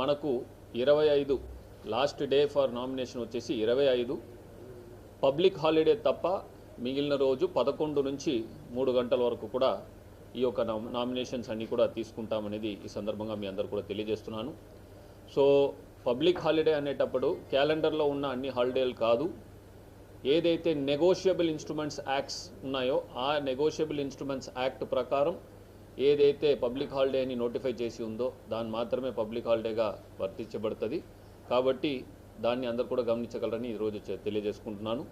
మనకు ఇరవై ఐదు లాస్ట్ డే ఫర్ నామినేషన్ వచ్చేసి ఇరవై ఐదు. పబ్లిక్ హాలిడే తప్ప మిగిలిన రోజు పదకొండు నుంచి మూడు గంటల వరకు కూడా ఈ యొక్క నామినేషన్స్ అన్నీ కూడా తీసుకుంటామనేది ఈ సందర్భంగా మీ అందరు కూడా తెలియజేస్తున్నాను. సో పబ్లిక్ హాలిడే అనేటప్పుడు క్యాలెండర్లో ఉన్న అన్ని హాలిడేలు కాదు. ఏదైతే నెగోషియబుల్ ఇన్స్ట్రుమెంట్స్ యాక్ట్స్ ఉన్నాయో ఆ నెగోషియబుల్ ఇన్స్ట్రుమెంట్స్ యాక్ట్ ప్రకారం ఏదైతే పబ్లిక్ హాలిడే అని నోటిఫై చేసి ఉందో దాన్ని మాత్రమే పబ్లిక్ హాలిడేగా వర్తించబడుతుంది. కాబట్టి దాన్ని అందరు కూడా గమనించగలరని ఈరోజు తెలియజేసుకుంటున్నాను.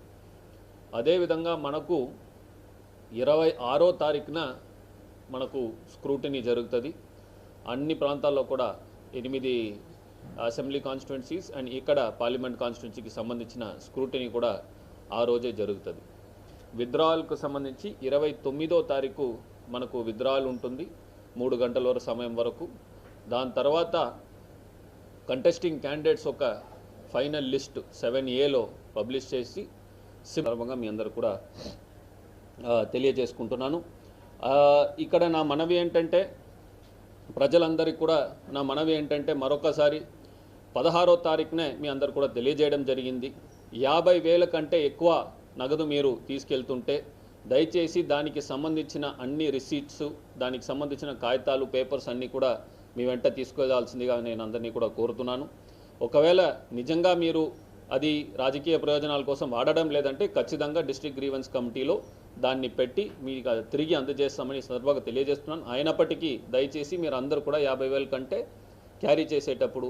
అదేవిధంగా మనకు ఇరవై ఆరో తారీఖున మనకు స్క్రూటినీ జరుగుతుంది. అన్ని ప్రాంతాల్లో కూడా ఎనిమిది అసెంబ్లీ కాన్స్టిట్యున్సీస్ అండ్ ఇక్కడ పార్లమెంట్ కాన్స్టిట్యున్సీకి సంబంధించిన స్క్రూటినీ కూడా ఆ రోజే జరుగుతుంది. విత్డ్రావల్కు సంబంధించి ఇరవై తొమ్మిదో తారీఖు మనకు విత్డ్రాయల్ ఉంటుంది మూడు గంటల వరకు సమయం వరకు. దాని తర్వాత కంటెస్టింగ్ క్యాండిడేట్స్ ఒక ఫైనల్ లిస్ట్ సెవెన్ ఏలో పబ్లిష్ చేసి సందర్భంగా మీ అందరు కూడా తెలియజేసుకుంటున్నాను. ఇక్కడ నా మనవి ఏంటంటే ప్రజలందరికీ కూడా నా మనవి ఏంటంటే మరొకసారి పదహారో తారీఖునే మీ అందరు కూడా తెలియజేయడం జరిగింది. యాభై వేల కంటే ఎక్కువ నగదు మీరు తీసుకెళ్తుంటే దయచేసి దానికి సంబంధించిన అన్ని రిసీట్స్ దానికి సంబంధించిన కాగితాలు పేపర్స్ అన్నీ కూడా మీ వెంట తీసుకెళ్ళాల్సిందిగా నేను అందరినీ కూడా కోరుతున్నాను. ఒకవేళ నిజంగా మీరు అది రాజకీయ ప్రయోజనాల కోసం వాడడం లేదంటే ఖచ్చితంగా డిస్ట్రిక్ట్ గ్రీవెన్స్ కమిటీలో దాన్ని పెట్టి మీకు అది తిరిగి అందజేస్తామని సందర్భంగా తెలియజేస్తున్నాను. అయినప్పటికీ దయచేసి మీరు అందరూ కూడా యాభై వేల కంటే క్యారీ చేసేటప్పుడు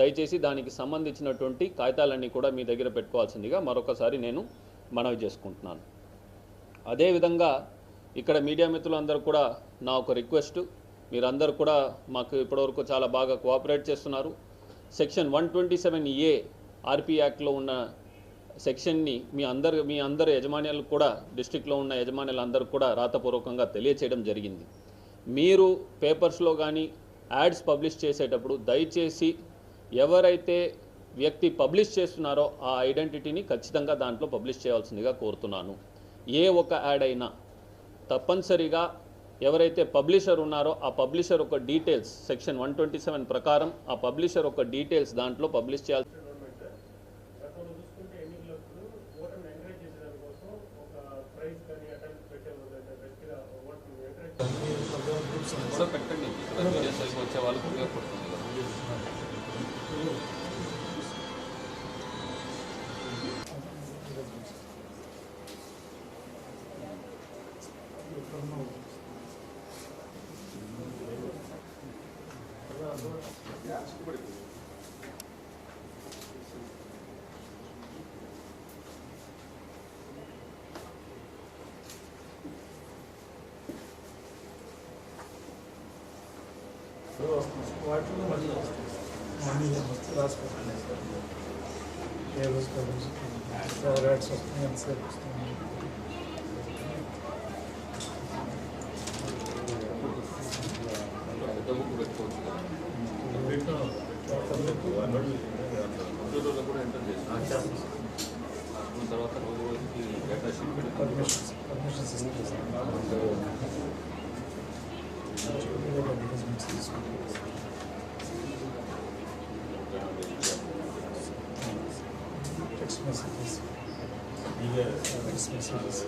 దయచేసి దానికి సంబంధించినటువంటి కాగితాలన్నీ కూడా మీ దగ్గర పెట్టుకోవాల్సిందిగా మరొకసారి నేను మనవి చేసుకుంటున్నాను. అదేవిధంగా ఇక్కడ మీడియా మిత్రులందరూ కూడా నా ఒక రిక్వెస్ట్ మీరందరూ కూడా మాకు ఇప్పటివరకు చాలా బాగా కోఆపరేట్ చేస్తున్నారు. Section one twenty seven A RP యాక్ట్లో ఉన్న సెక్షన్ని మీ అందరు మీ అందరు యజమానులు కూడా డిస్టిక్లో ఉన్న యజమానులందరూ కూడా రాతపూర్వకంగా తెలియచేయడం జరిగింది. మీరు పేపర్స్లో కానీ యాడ్స్ పబ్లిష్ చేసేటప్పుడు దయచేసి ఎవరైతే వ్యక్తి పబ్లిష్ చేస్తున్నారో ఆ ఐడెంటిటీని ఖచ్చితంగా దాంట్లో పబ్లిష్ చేయాల్సిందిగా కోరుతున్నాను. ఏ ఒక యాడ్ అయినా తప్పనిసరిగా ఎవరైతే పబ్లిషర్ ఉన్నారో ఆ పబ్లిషర్ ఒక details section one twenty seven ప్రకారం ఆ పబ్లిషర్ ఒక డీటెయిల్స్ దాంట్లో పబ్లిష్ చేయాల్సి పెట్టండి. వచ్చే వాళ్ళకు ఉపయోగపడుతుంది కదా. వాటిలో మళ్ళీ వస్తుంది మార్నింగ్ వస్తుంది రాసుకోవాలి కంప్యూటర్లో కూడా ఎంటర్ చేసి తర్వాత రోజు రోజుకి డేటా షీట్ పెట్టి టెక్స్ట్ మెసేజెస్ టెక్స్ట్ మెసేజెస్